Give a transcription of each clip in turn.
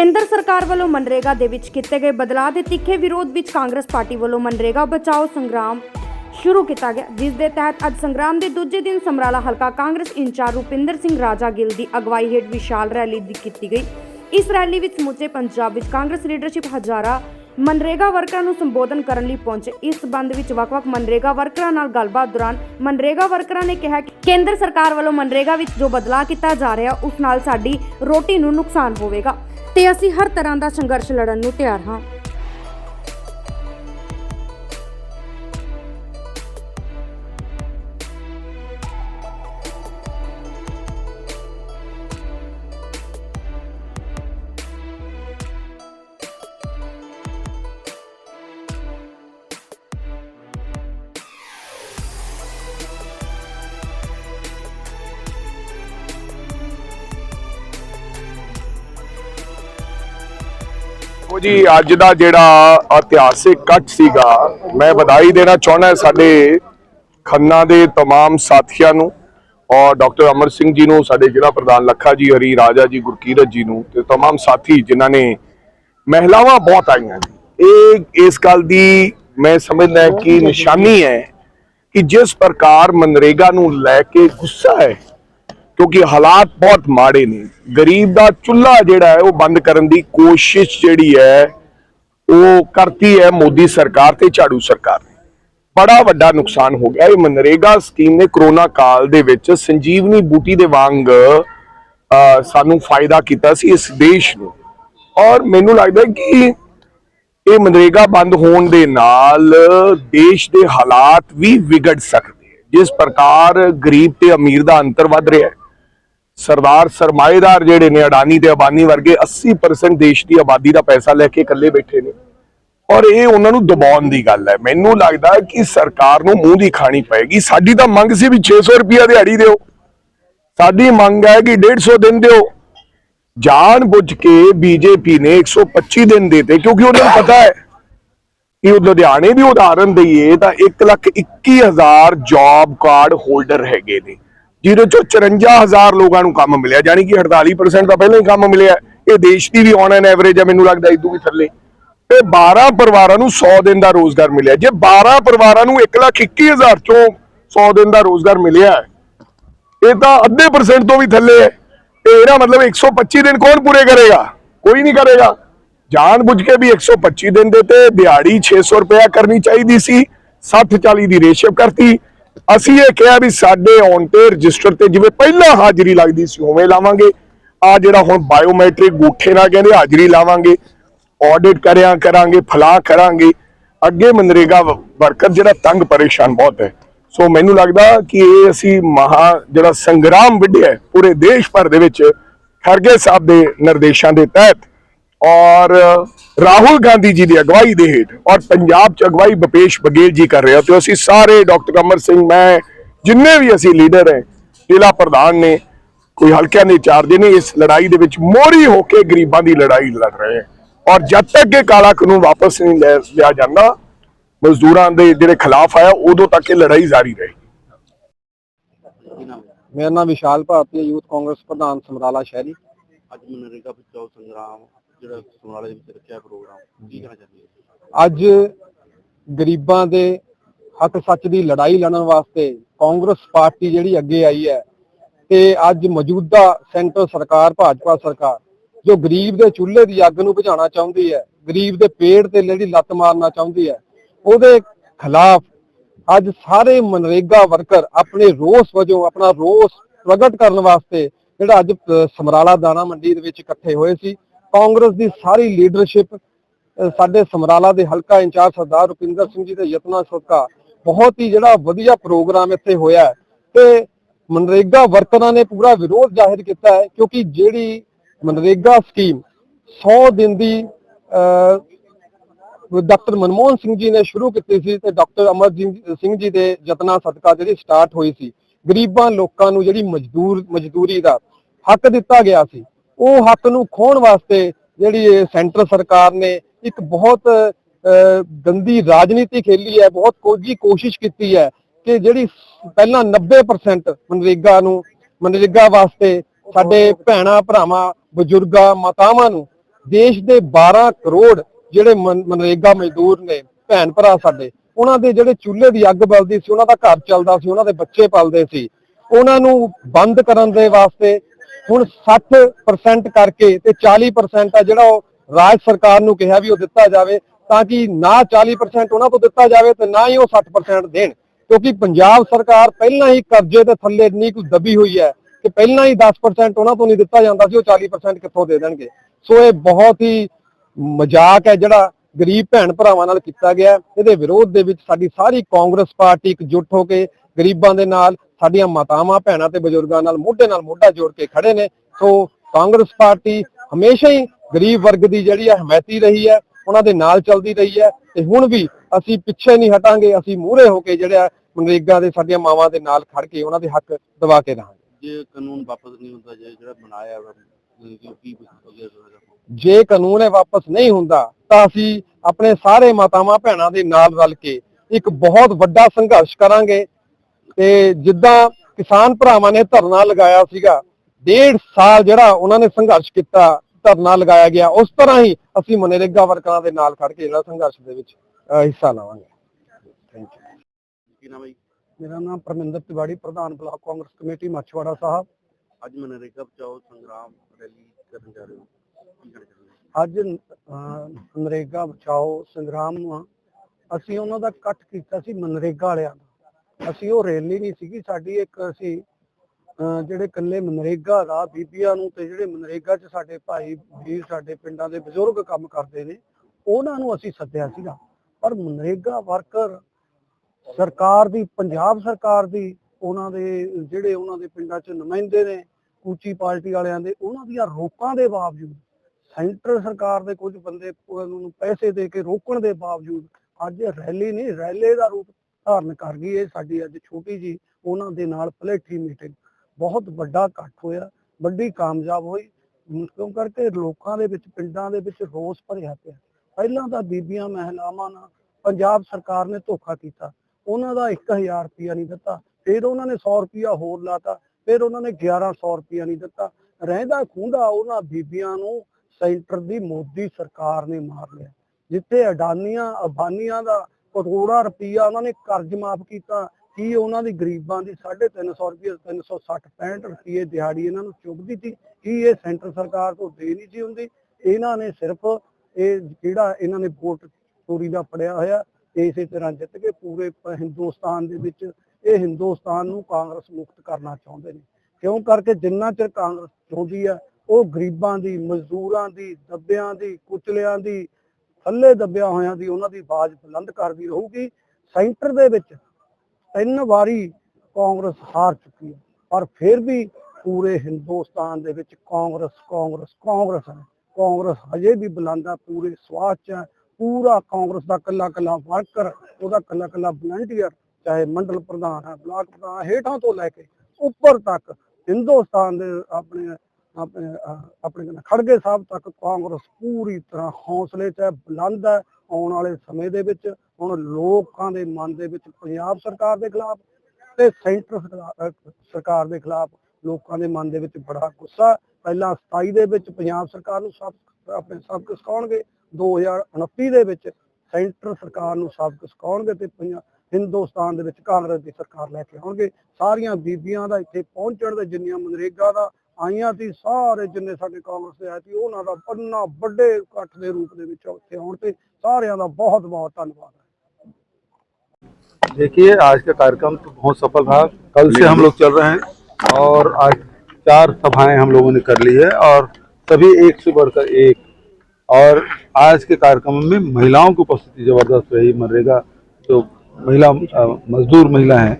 ਕੇਂਦਰ ਸਰਕਾਰ ਵੱਲੋਂ ਮਨਰੇਗਾ ਦੇ ਵਿੱਚ ਕੀਤੇ ਗਏ ਬਦਲਾਅ ਦੇ ਤਿੱਖੇ ਵਿਰੋਧ ਵਿੱਚ ਕਾਂਗਰਸ ਪਾਰਟੀ ਵੱਲੋਂ ਮਨਰੇਗਾ ਬਚਾਓ ਸੰਗਰਾਮ ਸ਼ੁਰੂ ਕੀਤਾ ਗਿਆ, ਜਿਸ ਦੇ ਤਹਿਤ ਅੱਜ ਸੰਗਰਾਮ ਦੇ ਦੂਜੇ ਦਿਨ ਸਮਰਾਲਾ ਹਲਕਾ ਕਾਂਗਰਸ ਇੰਚਾਰਜ ਰੁਪਿੰਦਰ ਸਿੰਘ ਰਾਜਾ ਗਿੱਲ ਦੀ ਅਗਵਾਈ ਹੇਠ ਵਿਸ਼ਾਲ ਰੈਲੀ ਕੀਤੀ ਗਈ। ਇਸ ਰੈਲੀ ਵਿੱਚ ਸਮੁੱਚੇ ਪੰਜਾਬ ਵਿੱਚ ਕਾਂਗਰਸ ਲੀਡਰਸ਼ਿਪ ਹਜ਼ਾਰਾਂ ਮਨਰੇਗਾ ਵਰਕਰਾਂ ਨੂੰ ਸੰਬੋਧਨ ਕਰਨ ਲਈ ਪਹੁੰਚੇ। ਇਸ ਸੰਬੰਧ ਵਿੱਚ ਵੱਖ-ਵੱਖ ਮਨਰੇਗਾ ਵਰਕਰਾਂ ਨਾਲ ਗੱਲਬਾਤ ਦੌਰਾਨ ਮਨਰੇਗਾ ਵਰਕਰਾਂ ਨੇ ਕਿਹਾ ਕਿ ਕੇਂਦਰ ਸਰਕਾਰ ਵੱਲੋਂ ਮਨਰੇਗਾ ਵਿੱਚ ਜੋ ਬਦਲਾਅ ਕੀਤਾ ਜਾ ਰਿਹਾ, ਉਸ ਨਾਲ ਸਾਡੀ ਰੋਟੀ ਨੂੰ ਨੁਕਸਾਨ ਹੋਵੇਗਾ। ਤੇ ਅਸੀਂ ਹਰ ਤਰ੍ਹਾਂ ਦਾ ਸੰਘਰਸ਼ ਲੜਨ ਨੂੰ ਤਿਆਰ ਹਾਂ। ਉਹ ਜੀ ਅੱਜ ਦਾ ਜਿਹੜਾ ਇਤਿਹਾਸਿਕ ਕੱਟ ਸੀਗਾ ਮੈਂ ਵਧਾਈ ਦੇਣਾ ਚਾਹੁੰਦਾ ਸਾਡੇ ਖੰਨਾ ਦੇ तमाम ਸਾਥੀਆਂ ਨੂੰ ਔਰ ਡਾਕਟਰ ਅਮਰ ਸਿੰਘ ਜੀ ਨੂੰ ਸਾਡੇ ਜ਼ਿਲ੍ਹਾ ਪ੍ਰਧਾਨ ਲੱਖਾ ਜੀ ਹਰੀ ਰਾਜਾ ਜੀ ਗੁਰਕੀਰਤ ਜੀ ਨੂੰ ਤੇ तमाम ਸਾਥੀ ਜਿਨ੍ਹਾਂ ਨੇ ਮਹਿਲਾਵਾਂ ਬਹੁਤ ਆਈਆਂ ਨੇ ਇਹ ਇਸ ਗੱਲ ਦੀ ਮੈਂ ਸਮਝਦਾ ਕਿ ਨਿਸ਼ਾਨੀ ਹੈ ਕਿ ਜਿਸ ਪ੍ਰਕਾਰ ਮਨਰੇਗਾ ਨੂੰ ਲੈ ਕੇ ਗੁੱਸਾ ਹੈ ਕਿਉਂਕਿ ਹਾਲਾਤ ਬਹੁਤ ਮਾੜੇ ਨੇ। ਗਰੀਬ ਦਾ ਚੁੱਲ੍ਹਾ ਜਿਹੜਾ ਹੈ, ਉਹ ਬੰਦ ਕਰਨ ਦੀ ਕੋਸ਼ਿਸ਼ ਜਿਹੜੀ ਹੈ, ਉਹ ਕਰਤੀ ਹੈ ਮੋਦੀ ਸਰਕਾਰ ਤੇ ਝਾੜੂ ਸਰਕਾਰ ਨੇ। ਬੜਾ ਵੱਡਾ ਨੁਕਸਾਨ ਹੋ ਗਿਆ। ਇਹ ਮਨਰੇਗਾ ਸਕੀਮ ਨੇ ਕਰੋਨਾ ਕਾਲ ਦੇ ਵਿੱਚ ਸੰਜੀਵਨੀ ਬੂਟੀ ਦੇ ਵਾਂਗ ਸਾਨੂੰ ਫਾਇਦਾ ਕੀਤਾ ਸੀ ਇਸ ਦੇਸ਼ ਨੂੰ। ਔਰ ਮੈਨੂੰ ਲੱਗਦਾ ਕਿ ਇਹ ਮਨਰੇਗਾ ਬੰਦ ਹੋਣ ਦੇ ਨਾਲ ਦੇਸ਼ ਦੇ ਹਾਲਾਤ ਵੀ ਵਿਗੜ ਸਕਦੇ ਜਿਸ ਪ੍ਰਕਾਰ ਗਰੀਬ ਤੇ ਅਮੀਰ ਦਾ ਅੰਤਰ ਵੱਧ ਰਿਹਾ ਹੈ। ਸਰਦਾਰ ਸਰਮਾਏਦਾਰ ਜਿਹੜੇ ਨੇ, ਅਡਾਨੀ ਤੇ ਅਬਾਨੀ ਵਰਗੇ 80% ਦੇਸ਼ ਦੀ ਆਬਾਦੀ ਦਾ ਪੈਸਾ ਲੈ ਕੇ ਇਕੱਲੇ ਬੈਠੇ ਨੇ। ਔਰ ਇਹ ਉਹਨਾਂ ਨੂੰ ਦਬਾਉਣ ਦੀ ਗੱਲ ਹੈ। ਮੈਨੂੰ ਲੱਗਦਾ ਕਿ ਸਰਕਾਰ ਨੂੰ ਮੂੰਹ ਦੀ ਖਾਣੀ ਪਏਗੀ। ਸਾਡੀ ਤਾਂ ਮੰਗ ਸੀ ਵੀ 600 ਰੁਪਿਆ ਦਿਹਾੜੀ ਦਿਓ। ਸਾਡੀ ਮੰਗ ਹੈ ਕਿ 150 ਦਿਨ ਦਿਓ। ਜਾਣ ਬੁੱਝ ਕੇ ਬੀਜੇਪੀ ਨੇ 125 ਦਿਨ ਦੇਤੇ, ਕਿਉਂਕਿ ਉਹਨਾਂ ਨੂੰ ਪਤਾ ਹੈ ਕਿ ਉਹ ਲੁਧਿਆਣੇ ਦੀ ਉਦਾਹਰਨ ਦਈਏ ਤਾਂ 121000 ਜੌਬ ਕਾਰਡ ਹੋਲਡਰ ਹੈਗੇ ਨੇ। ਜਿਹਦੇ ਚੋਂ 54000 ਲੋਕਾਂ ਨੂੰ ਕੰਮ ਮਿਲਿਆ ਯਾਨੀ ਕਿ 48% ਤਾਂ ਪਹਿਲਾਂ ਹੀ ਕੰਮ ਮਿਲਿਆ। ਇਹ ਦੇਸ਼ ਦੀ ਵੀ ਔਨ ਐਨ ਐਵਰੇਜ ਹੈ ਮੈਨੂੰ ਲੱਗਦਾ ਇਦੋਂ ਵੀ ਥੱਲੇ। ਤੇ 12 ਪਰਿਵਾਰਾਂ ਨੂੰ 100 ਦਿਨ ਦਾ ਰੋਜ਼ਗਾਰ ਮਿਲਿਆ। ਜੇ 12 ਪਰਿਵਾਰਾਂ ਨੂੰ 121000 ਚੋਂ 100 ਦਿਨ ਦਾ ਰੋਜ਼ਗਾਰ ਮਿਲਿਆ, ਇਹ ਤਾਂ ਅੱਧੇ ਪਰਸੈਂਟ ਤੋਂ ਵੀ ਥੱਲੇ ਹੈ। ਤੇ ਇਹਦਾ ਮਤਲਬ 125 ਦਿਨ ਕੌਣ ਪੂਰੇ ਕਰੇਗਾ? ਕੋਈ ਨਹੀਂ ਕਰੇਗਾ। ਜਾਣ ਬੁੱਝ ਕੇ ਵੀ 125 ਦਿਨ ਦੇ ਤੇ ਦਿਹਾੜੀ 600 ਰੁਪਇਆ ਕਰਨੀ ਚਾਹੀਦੀ ਸੀ 60 40 ਦੀ ਰੇਸ਼ੋ ਕਰਤੀ। ਅਸੀਂ ਇਹ ਕਿਹਾ ਵੀ ਸਾਡੇ ਔਨ ਤੇ ਰਜਿਸਟਰ ਤੇ ਜਿਵੇਂ ਪਹਿਲਾਂ ਹਾਜ਼ਰੀ ਲੱਗਦੀ ਸੀ ਉਵੇਂ ਲਾਵਾਂਗੇ। ਆ ਜਿਹੜਾ ਹੁਣ ਬਾਇਓਮੈਟ੍ਰਿਕ ਗੂਠੇ ਨਾਲ ਕਹਿੰਦੇ ਹਾਜ਼ਰੀ ਲਾਵਾਂਗੇ। ਆਡਿਟ ਕਰਿਆ ਕਰਾਂਗੇ ਫਲਾ ਕਰਾਂਗੇ। ਅੱਗੇ ਮਨਰੇਗਾ ਵਰਕਰ ਜਿਹੜਾ ਤੰਗ ਪਰੇਸ਼ਾਨ ਬਹੁਤ ਹੈ। ਸੋ ਮੈਨੂੰ ਲੱਗਦਾ ਕਿ ਇਹ ਅਸੀਂ ਮਹਾ ਜਿਹੜਾ ਸੰਗਰਾਮ ਵਿੱਢਿਆ ਪੂਰੇ ਦੇਸ਼ ਭਰ ਦੇ ਵਿੱਚ, ਖਰਗੇ ਸਾਹਿਬ ਦੇ ਨਿਰਦੇਸ਼ਾਂ ਦੇ ਤਹਿਤ ਔਰ ਰਾਹੁਲ ਗਾਂਧੀ ਜੀ ਦੀ ਅਗਵਾਈ ਦੇ ਹੇਠ ਔਰ ਪੰਜਾਬ ਚ ਅਗਵਾਈ ਭਪੇਸ਼ ਬਗੇਲ ਜੀ ਕਰ ਰਿਹਾ ਤੇ ਅਸੀਂ ਸਾਰੇ ਡਾਕਟਰ ਅਮਰ ਸਿੰਘ ਮੈਂ ਜਿੰਨੇ ਵੀ ਅਸੀਂ ਲੀਡਰ ਹੈ ਜ਼ਿਲ੍ਹਾ ਪ੍ਰਧਾਨ ਨੇ ਕੋਈ ਹਲਕਿਆਂ ਦੇ ਚਾਰਜ ਨੇ ਇਸ ਲੜਾਈ ਦੇ ਵਿੱਚ ਮੋਰੀ ਹੋ ਕੇ ਗਰੀਬਾਂ ਦੀ ਲੜਾਈ ਲੜ ਰਹੇ ਹੈ ਔਰ ਜਦ ਤੱਕ ਇਹ ਕਾਲਾ ਕਾਨੂੰਨ ਵਾਪਸ ਨਹੀਂ ਲੈ ਲਿਆ ਜਾਂਦਾ ਮਜ਼ਦੂਰਾਂ ਦੇ ਜਿਹੜੇ ਖਿਲਾਫ ਆਇਆ ਉਦੋਂ ਤੱਕ ਇਹ ਲੜਾਈ ਜਾਰੀ ਰਹੇਗੀ। ਮੇਰਾ ਨਾਮ ਵਿਸ਼ਾਲ ਭਾਰਤੀ ਹੈ, ਯੂਥ ਕਾਂਗਰਸ ਪ੍ਰਧਾਨ ਸਮਰਾਲਾ ਸ਼ਹਿਰੀ। ਅੱਜ ਮਨਰੇਗਾ ਬਚਾਓ ਸੰਗਰਾਮ। ਜਿਹੜਾ ਸਮਰਾਲੇ ਦੇ ਵਿੱਚ ਰੱਖਿਆ ਪ੍ਰੋਗਰਾਮ, ਕੀ ਕਹਿਣਾ ਚਾਹੁੰਦੇ ਅੱਜ ਗਰੀਬਾਂ ਦੇ ਹੱਕ ਸੱਚ ਦੀ ਲੜਾਈ ਲੜਨ ਵਾਸਤੇ ਕਾਂਗਰਸ ਪਾਰਟੀ ਜਿਹੜੀ ਅੱਗੇ ਆਈ ਹੈ ਤੇ ਅੱਜ ਮੌਜੂਦਾ ਸੈਂਟਰ ਸਰਕਾਰ, ਭਾਜਪਾ ਸਰਕਾਰ, ਜੋ ਗਰੀਬ ਦੇ ਚੁੱਲ੍ਹੇ ਦੀ ਅੱਗ ਨੂੰ ਬੁਝਾਉਣਾ ਚਾਹੁੰਦੀ ਹੈ, ਗਰੀਬ ਦੇ ਪੇੜ ਤੇ ਜਿਹੜੀ ਲੱਤ ਮਾਰਨਾ ਚਾਹੁੰਦੀ ਹੈ, ਉਹਦੇ ਖਿਲਾਫ ਅੱਜ ਸਾਰੇ ਮਨਰੇਗਾ ਵਰਕਰ ਆਪਣੇ ਰੋਸ ਵਜੋਂ, ਆਪਣਾ ਰੋਸ ਪ੍ਰਗਟ ਕਰਨ ਵਾਸਤੇ ਜਿਹੜਾ ਅੱਜ ਸਮਰਾਲਾ ਦਾਣਾ ਮੰਡੀ ਦੇ ਵਿੱਚ ਇਕੱਠੇ ਹੋਏ ਸੀ। ਕਾਂਗਰਸ ਦੀ ਸਾਰੀ ਲੀਡਰਸ਼ਿਪ ਸਾਡੇ ਸਮਰਾਲਾ ਦੇ ਹਲਕਾ ਇੰਚਾਰਜ ਸਰਦਾਰ ਰੁਪਿੰਦਰ ਸਿੰਘ ਜੀ ਦੇ ਯਤਨਾਂ ਸਦਕਾ ਬਹੁਤ ਹੀ ਜਿਹੜਾ ਵਧੀਆ ਪ੍ਰੋਗਰਾਮ ਇੱਥੇ ਹੋਇਆ ਤੇ ਮਨਰੇਗਾ ਵਰਕਰਾਂ ਨੇ ਪੂਰਾ ਵਿਰੋਧ ਜ਼ਾਹਿਰ ਕੀਤਾ ਹੈ ਕਿਉਂਕਿ ਜਿਹੜੀ ਮਨਰੇਗਾ ਸਕੀਮ 100 ਦਿਨ ਦੀ ਅ, ਡਾਕਟਰ ਮਨਮੋਹਨ ਸਿੰਘ ਜੀ ਨੇ ਸ਼ੁਰੂ ਕੀਤੀ ਸੀ ਤੇ ਡਾਕਟਰ ਅਮਰਜੀਤ ਸਿੰਘ ਜੀ ਦੇ ਯਤਨਾਂ ਸਦਕਾ ਜਿਹੜੀ ਸਟਾਰਟ ਹੋਈ ਸੀ। ਗਰੀਬਾਂ ਲੋਕਾਂ ਨੂੰ ਜਿਹੜੀ ਮਜ਼ਦੂਰ ਮਜ਼ਦੂਰੀ ਦਾ ਹੱਕ ਦਿੱਤਾ ਗਿਆ ਸੀ। ਉਹ ਹੱਕ ਨੂੰ ਖੋਣ ਵਾਸਤੇ ਜਿਹੜੀ ਇਹ ਸੈਂਟਰ ਸਰਕਾਰ ਨੇ ਇੱਕ ਬਹੁਤ ਅਹ, ਗੰਦੀ ਰਾਜਨੀਤੀ ਖੇਲੀ ਹੈ ਬਹੁਤ ਕੋਝੀ ਕੋਸ਼ਿਸ਼ ਕੀਤੀ ਹੈ ਕਿ ਜਿਹੜੀ ਪਹਿਲਾਂ 90% ਮਨਰੇਗਾ ਨੂੰ ਮਨਰੇਗਾ ਵਾਸਤੇ ਸਾਡੇ ਭੈਣਾ ਭਰਾਵਾਂ ਬਜ਼ੁਰਗਾਂ ਮਾਤਾਵਾਂ ਨੂੰ ਦੇਸ਼ ਦੇ 12 ਕਰੋੜ ਜਿਹੜੇ ਮਨ- ਮਨਰੇਗਾ ਮਜ਼ਦੂਰ ਨੇ ਭੈਣ ਭਰਾ ਸਾਡੇ ਉਹਨਾਂ ਦੇ ਜਿਹੜੇ ਚੁੱਲ੍ਹੇ ਦੀ ਅੱਗ ਬਲਦੀ ਸੀ ਉਹਨਾਂ ਦਾ ਘਰ ਚੱਲਦਾ ਸੀ ਉਹਨਾਂ ਦੇ ਬੱਚੇ ਪਲਦੇ ਸੀ ਉਹਨਾਂ ਨੂੰ ਬੰਦ ਕਰਨ ਦੇ ਵਾਸਤੇ ਹੁਣ 60% ਕਰਕੇ ਤੇ 40% ਆ ਜਿਹੜਾ ਉਹ ਰਾਜ ਸਰਕਾਰ ਨੂੰ ਕਿਹਾ ਵੀ ਉਹ ਦਿੱਤਾ ਜਾਵੇ, ਤਾਂ ਕਿ ਨਾ 40% ਉਹਨਾਂ ਤੋਂ ਦਿੱਤਾ ਜਾਵੇ ਤੇ ਨਾ ਹੀ ਉਹ 60% ਦੇਣ। ਕਿਉਂਕਿ ਪੰਜਾਬ ਸਰਕਾਰ ਪਹਿਲਾਂ ਹੀ ਕਰਜ਼ੇ ਦੇ ਥੱਲੇ ਇੰਨੀ ਕੁ ਦਬੀ ਹੋਈ ਹੈ ਕਿ ਪਹਿਲਾਂ ਹੀ 10% ਉਹਨਾਂ ਤੋਂ ਨਹੀਂ ਦਿੱਤਾ ਜਾਂਦਾ ਸੀ, ਉਹ 40% ਕਿੱਥੋਂ ਦੇ ਦੇਣਗੇ। ਸੋ ਇਹ ਬਹੁਤ ਹੀ ਮਜ਼ਾਕ ਹੈ ਜਿਹੜਾ ਗਰੀਬ ਭੈਣ ਭਰਾਵਾਂ ਨਾਲ ਕੀਤਾ ਗਿਆ। ਇਹਦੇ ਵਿਰੋਧ ਦੇ ਵਿੱਚ ਸਾਡੀ ਸਾਰੀ ਕਾਂਗਰਸ ਪਾਰਟੀ ਇਕਜੁੱਟ ਹੋ ਕੇ ਗਰੀਬਾਂ ਦੇ ਨਾਲ ਸਾਡੀਆਂ ਮਾਤਾਵਾਂ ਭੈਣਾਂ ਤੇ ਬਜ਼ੁਰਗਾਂ ਨਾਲ ਮੋਢੇ ਨਾਲ ਮੋਢਾ ਜੋੜ ਕੇ ਖੜੇ ਨੇ। ਸੋ ਕਾਂਗਰਸ ਪਾਰਟੀ ਹਮੇਸ਼ਾ ਹੀ ਗਰੀਬ ਵਰਗ ਦੀ ਜਿਹੜੀ ਹੈ ਹਮਾਇਤੀ ਰਹੀ ਹੈ ਉਹਨਾਂ ਦੇ ਨਾਲ ਚੱਲਦੀ ਰਹੀ ਹੈ ਤੇ ਹੁਣ ਵੀ ਅਸੀਂ ਪਿੱਛੇ ਨਹੀਂ ਹਟਾਂਗੇ ਅਸੀਂ ਮੂਹਰੇ ਹੋ ਕੇ ਜਿਹੜਾ ਮਨਰੇਗਾ ਦੇ ਸਾਡੀਆਂ ਮਾਵਾਂ ਦੇ ਨਾਲ ਖੜ ਕੇ ਉਹਨਾਂ ਦੇ ਹੱਕ ਦਵਾ ਕੇ ਰਹਾਂਗੇ। ਜੇ ਕਾਨੂੰਨ ਵਾਪਸ ਨਹੀਂ ਹੁੰਦਾ ਜੇ ਜਿਹੜਾ ਬਣਾਇਆ ਜੇ ਕਾਨੂੰਨ ਇਹ ਵਾਪਸ ਨਹੀਂ ਹੁੰਦਾ ਤਾਂ ਅਸੀਂ ਆਪਣੇ ਸਾਰੇ ਮਾਤਾਵਾਂ ਭੈਣਾਂ ਦੇ ਨਾਲ ਰਲ ਕੇ ਇੱਕ ਬਹੁਤ ਵੱਡਾ ਸੰਘਰਸ਼ ਕਰਾਂਗੇ। ਤੇ ਜਿੱਦਾਂ ਕਿਸਾਨ ਭਰਾਵਾਂ ਨੇ ਧਰਨਾ ਲਗਾਇਆ ਸੀਗਾ ਡੇਢ ਸਾਲ ਜਿਹੜਾ ਉਹਨਾਂ ਨੇ ਸੰਘਰਸ਼ ਕੀਤਾ ਧਰਨਾ ਲਗਾਇਆ ਗਿਆ ਉਸ ਤਰ੍ਹਾਂ ਹੀ ਅਸੀਂ ਮਨਰੇਗਾ ਵਰਕਰਾਂ ਦੇ ਨਾਲ ਖੜ ਕੇ ਜਿਹੜਾ ਸੰਘਰਸ਼ ਦੇ ਵਿੱਚ ਹਿੱਸਾ ਲਵਾਂਗੇ। ਥੈਂਕ ਯੂ ਕੀ ਨਾਮ ਹੈ? ਮੇਰਾ ਨਾਮ ਪਰਮਿੰਦਰ ਤਿਵਾੜੀ ਪ੍ਰਧਾਨ ਬਲਾਕ ਕਾਂਗਰਸ ਕਮੇਟੀ ਮੱਛਵਾੜਾ ਸਾਹਿਬ। ਅੱਜ ਮਨਰੇਗਾ ਬਚਾਓ ਸੰਗਰਾਮ ਰੈਲੀ ਕਰਨ ਜਾ ਰਹੇ ਹੋ। ਅੱਜ ਅਹ, ਨਰੇਗਾ ਬਚਾਓ ਸੰਗਰਾਮ ਅਸੀਂ ਉਹਨਾਂ ਦਾ ਇਕੱਠ ਕੀਤਾ ਸੀ ਮਨਰੇਗਾ ਵਾਲਿਆਂ ਦਾ। ਅਸੀਂ ਉਹ ਰੈਲੀ ਨਹੀਂ ਸੀਗੀ, ਸਾਡੀ ਇੱਕ ਅਸੀਂ ਜਿਹੜੇ ਇਕੱਲੇ ਮਨਰੇਗਾ ਦਾ, ਬੀਬੀਆਂ ਨੂੰ ਤੇ ਜਿਹੜੇ ਮਨਰੇਗਾ 'ਚ ਸਾਡੇ ਭਾਈ ਵੀਰ, ਸਾਡੇ ਪਿੰਡਾਂ ਦੇ ਬਜ਼ੁਰਗ ਕੰਮ ਕਰਦੇ ਨੇ, ਉਹਨਾਂ ਨੂੰ ਅਸੀਂ ਸੱਦਿਆ ਸੀਗਾ। ਪਰ ਮਨਰੇਗਾ ਵਰਕਰ ਸਰਕਾਰ ਦੀ, ਪੰਜਾਬ ਸਰਕਾਰ ਦੀ, ਉਹਨਾਂ ਦੇ ਜਿਹੜੇ ਉਹਨਾਂ ਦੇ ਪਿੰਡਾਂ 'ਚ ਨੁਮਾਇੰਦੇ ਨੇ, ਕੂਚੀ ਪਾਰਟੀ ਵਾਲਿਆਂ ਦੇ, ਉਹਨਾਂ ਦੀਆਂ ਰੋਕਾਂ ਦੇ ਬਾਵਜੂਦ, ਸੈਂਟਰ ਸਰਕਾਰ ਦੇ ਕੁਝ ਬੰਦੇ ਉਹਨਾਂ ਨੂੰ ਪੈਸੇ ਦੇ ਕੇ ਰੋਕਣ ਦੇ ਬਾਵਜੂਦ, ਅੱਜ ਰੈਲੀ ਨਹੀਂ, ਰੈਲੇ ਦਾ ਰੂਪ ਧਾਰਨ ਕਰ ਗਈ ਇਹ ਸਾਡੀ ਅੱਜ ਛੋਟੀ ਜੀ ਉਹਨਾਂ ਦੇ ਨਾਲ ਪਲੇਠੀ ਮੀਟਿੰਗ ਬਹੁਤ ਵੱਡਾ ਇਕੱਠ ਹੋਇਆ, ਵੱਡੀ ਕਾਮਯਾਬ ਹੋਈ। ਕਿਉਂ ਕਰਕੇ ਲੋਕਾਂ ਦੇ ਵਿੱਚ, ਪਿੰਡਾਂ ਦੇ ਵਿੱਚ ਰੋਸ ਭਰਿਆ ਪਿਆ। ਪਹਿਲਾਂ ਤਾਂ ਬੀਬੀਆਂ, ਮਹਿਲਾਵਾਂ ਨਾਲ ਪੰਜਾਬ ਸਰਕਾਰ ਨੇ ਧੋਖਾ ਕੀਤਾ। ਉਹਨਾਂ ਦਾ 1000 ਰੁਪਿਆ ਨਹੀਂ ਦਿੱਤਾ। ਫਿਰ ਉਹਨਾਂ ਨੇ 100 ਰੁਪਿਆ ਹੋਰ ਲਾਤਾ। ਫਿਰ ਉਹਨਾਂ ਨੇ 1100 ਰੁਪਿਆ ਨਹੀਂ ਦਿੱਤਾ। ਰਹਿੰਦਾ ਖੁੰਦਾ ਉਹਨਾਂ ਬੀਬੀਆਂ ਨੂੰ ਸੈਂਟਰ ਦੀ ਮੋਦੀ ਸਰਕਾਰ ਨੇ ਮਾਰ ਲਿਆ। ਜਿੱਥੇ ਅਡਾਨੀਆਂ, ਅਬਾਨੀਆਂ ਦਾ ਕਰੋੜਾਂ ਰੁਪਈਆ ਉਹਨਾਂ ਨੇ ਕਰਜ਼ ਮਾਫ ਕੀਤਾ। ਕੀ ਉਹਨਾਂ ਦੀ ਗਰੀਬਾਂ ਦੀ 350 ਰੁਪਏ 360 65 ਰੁਪਏ ਦਿਹਾੜੀ ਇਹਨਾਂ ਨੂੰ ਚੁੱਭਦੀ ਸੀ ਕੀ ਇਹ ਸੈਂਟਰ ਸਰਕਾਰ ਤੋਂ ਦੇ ਨਹੀਂ ਸੀ ਹੁੰਦੀ? ਇਹਨਾਂ ਨੇ ਸਿਰਫ ਇਹ ਜਿਹੜਾ ਇਹਨਾਂ ਨੇ ਵੋਟ ਚੋਰੀ ਦਾ ਫੜਿਆ ਹੋਇਆ, ਇਸੇ ਤਰ੍ਹਾਂ ਜਿੱਤ ਕੇ ਪੂਰੇ ਹਿੰਦੁਸਤਾਨ ਦੇ ਵਿੱਚ ਇਹ ਹਿੰਦੁਸਤਾਨ ਨੂੰ ਕਾਂਗਰਸ ਮੁਕਤ ਕਰਨਾ ਚਾਹੁੰਦੇ ਨੇ। ਕਿਉਂ? ਕਰਕੇ ਜਿੰਨਾ ਚਿਰ ਕਾਂਗਰਸ ਚਾਹੁੰਦੀ ਆ, ਉਹ ਗਰੀਬਾਂ ਦੀ, ਮਜ਼ਦੂਰਾਂ ਦੀ, ਦੱਬਿਆਂ ਦੀ, ਕੁਚਲਿਆਂ ਦੀ ਥੱਲੇ ਦੱਬਿਆਂ ਹੋਇਆਂ ਦੀ ਉਹਨਾਂ ਦੀ ਆਵਾਜ਼ ਬੁਲੰਦ ਕਰਦੀ ਰਹੂਗੀ। ਸੈਂਟਰ ਦੇ ਵਿੱਚ ਤਿੰਨ ਵਾਰੀ ਕਾਂਗਰਸ ਹਾਰ ਚੁੱਕੀ ਹੈ, ਪਰ ਫਿਰ ਵੀ ਪੂਰੇ ਹਿੰਦੁਸਤਾਨ ਦੇ ਵਿੱਚ ਕਾਂਗਰਸ ਕਾਂਗਰਸ ਕਾਂਗਰਸ ਹੈ। ਕਾਂਗਰਸ ਹਜੇ ਵੀ ਬੁਲੰਦ ਹੈ, ਪੂਰੇ ਸਵਾਸ ਚ ਹੈ। ਪੂਰਾ ਕਾਂਗਰਸ ਦਾ ਕੱਲਾ ਕੱਲਾ ਵਰਕਰ, ਉਹਦਾ ਕੱਲਾ ਕੱਲਾ ਵਲੰਟੀਅਰ ਚਾਹੇ ਮੰਡਲ ਪ੍ਰਧਾਨ ਹੈ, ਬਲਾਕ ਪ੍ਰਧਾਨ, ਹੇਠਾਂ ਤੋਂ ਲੈ ਕੇ ਉੱਪਰ ਤੱਕ ਹਿੰਦੁਸਤਾਨ ਦੇ ਆਪਣੇ ਆਪਣੇ ਅਹ, ਆਪਣੇ ਖੜਗੇ ਸਾਹਿਬ ਤੱਕ ਕਾਂਗਰਸ ਪੂਰੀ ਤਰ੍ਹਾਂ ਹੌਸਲੇ 'ਚ ਹੈ ਬੁਲੰਦ ਹੈ ਆਉਣ ਵਾਲੇ ਸਮੇਂ ਦੇ ਵਿੱਚ। ਹੁਣ ਲੋਕਾਂ ਦੇ ਮਨ ਦੇ ਵਿੱਚ ਪੰਜਾਬ ਸਰਕਾਰ ਦੇ ਖਿਲਾਫ ਤੇ ਸੈਂਟਰ ਸਰਕਾਰ- ਦੇ ਖਿਲਾਫ ਲੋਕਾਂ ਦੇ ਮਨ ਦੇ ਵਿੱਚ ਬੜਾ ਗੁੱਸਾ ਪਹਿਲਾਂ 27 ਦੇ ਵਿੱਚ ਪੰਜਾਬ ਸਰਕਾਰ ਨੂੰ ਸਭ ਆਪਣੇ ਸਬਕ ਸਿਖਾਉਣਗੇ 2029 ਦੇ ਵਿੱਚ ਸੈਂਟਰ ਸਰਕਾਰ ਨੂੰ ਸਬਕ ਸਿਖਾਉਣਗੇ ਤੇ ਪੰਜਾਬ ਹਿੰਦੁਸਤਾਨ ਦੇ ਵਿੱਚ ਕਾਂਗਰਸ ਦੀ ਸਰਕਾਰ ਲੈ ਕੇ ਆਉਣਗੇ। ਸਾਰੀਆਂ ਬੀਬੀਆਂ ਦਾ ਇੱਥੇ ਪਹੁੰਚਣ ਦੇ ਜਿੰਨੀਆਂ ਮਨਰੇਗਾ ਦਾ ਆਈਆਂ ਸੀ ਸਾਰੇ ਜਿੰਨੇ ਸਾਡੇ ਕਾਂਗਰਸ ਦੇ ਆਏ ਸੀ ਉਹਨਾਂ ਦਾ ਪੰਨਾ ਵੱਡੇ ਇਕੱਠ ਦੇ ਰੂਪ ਦੇ ਵਿੱਚ ਉੱਥੇ ਆਉਣ ਤੇ ਸਾਰਿਆਂ ਦਾ ਬਹੁਤ ਬਹੁਤ ਧੰਨਵਾਦ देखिए आज का कार्यक्रम तो बहुत सफल रहा कल से हम लोग चल रहे हैं और आज चार सभाएं हम लोगों ने कर ली है और सभी एक से बढ़कर एक और आज के कार्यक्रम में महिलाओं की उपस्थिति जबरदस्त रही मनरेगा जो महिला अ, मजदूर महिला हैं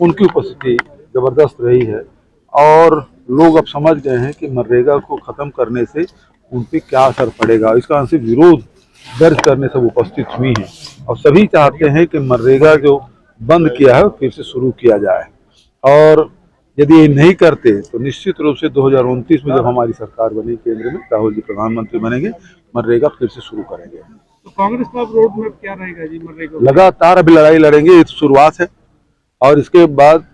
उनकी उपस्थिति जबरदस्त रही है और लोग अब समझ गए हैं कि मनरेगा को खत्म करने से उन पर क्या असर पड़ेगा। इसका से विरोध दर्ज करने सब उपस्थित हुई हैं। और सभी चाहते हैं कि मनरेगा जो बंद किया है फिर से शुरू किया जाए। और यदि ये नहीं करते तो निश्चित रूप से 2029 में जब हमारी सरकार बनी केंद्र में राहुल जी प्रधानमंत्री बनेंगे मनरेगा फिर से शुरू करेंगे। तो कांग्रेस का रोड मैप क्या रहेगा जी मनरेगा लगातार अभी लड़ाई लड़ेंगे ये तो शुरुआत है। और इसके बाद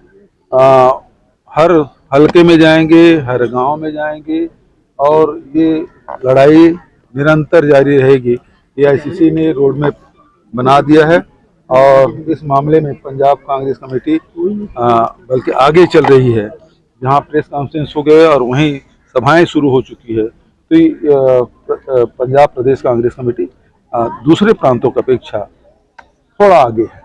आ, हर हलके में जाएँगे हर गाँव में जाएँगे और ये लड़ाई निरंतर जारी रहेगी। एआईसीसी ने रोड मैप बना दिया है और इस मामले में पंजाब कांग्रेस कमेटी बल्कि आगे चल रही है। जहाँ प्रेस कॉन्फ्रेंस हो गए और वहीं सभाएँ शुरू हो चुकी है। तो ये, पंजाब प्रदेश कांग्रेस कमेटी दूसरे प्रांतों की अपेक्षा थोड़ा आगे है।